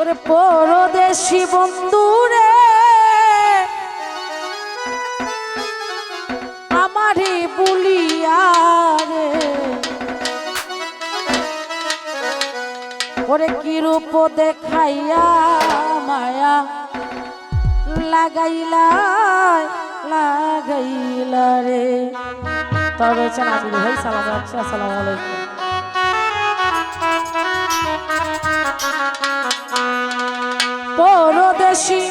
ওরে পরদেশি বন্ধু রে আমারে বলিয়া ওরে কি রূপ দেখাইয়া মায়া লাগাইলা লাগাইলা রে তবে চলে আমির ভাই সালাম আসসালামু আলাইকুম। she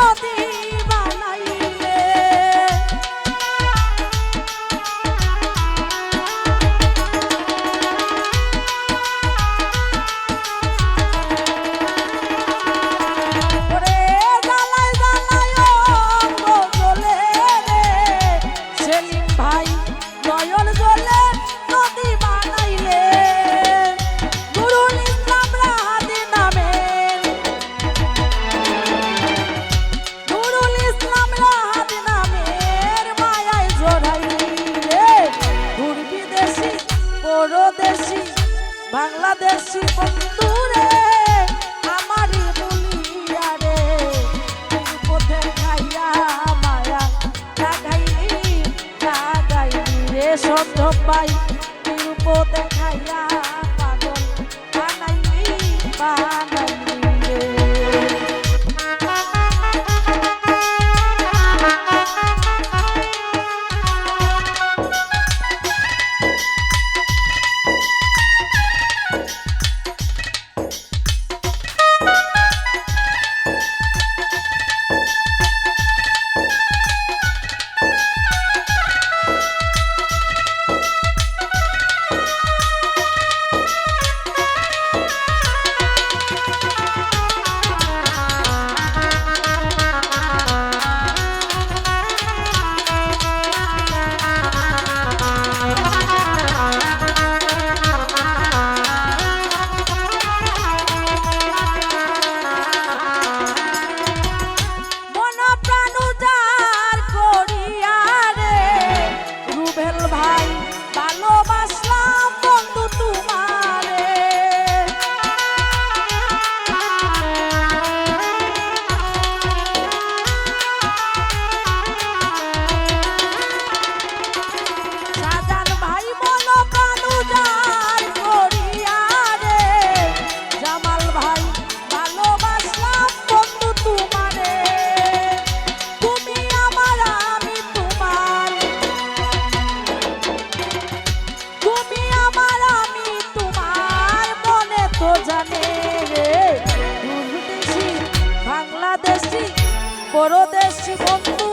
Hadi. বাংলাদেশি বন্ধুরে আমারই রে তুমি পথে মায়া লাগাইনি রে সত্য পাই পরদেশ বন্ধু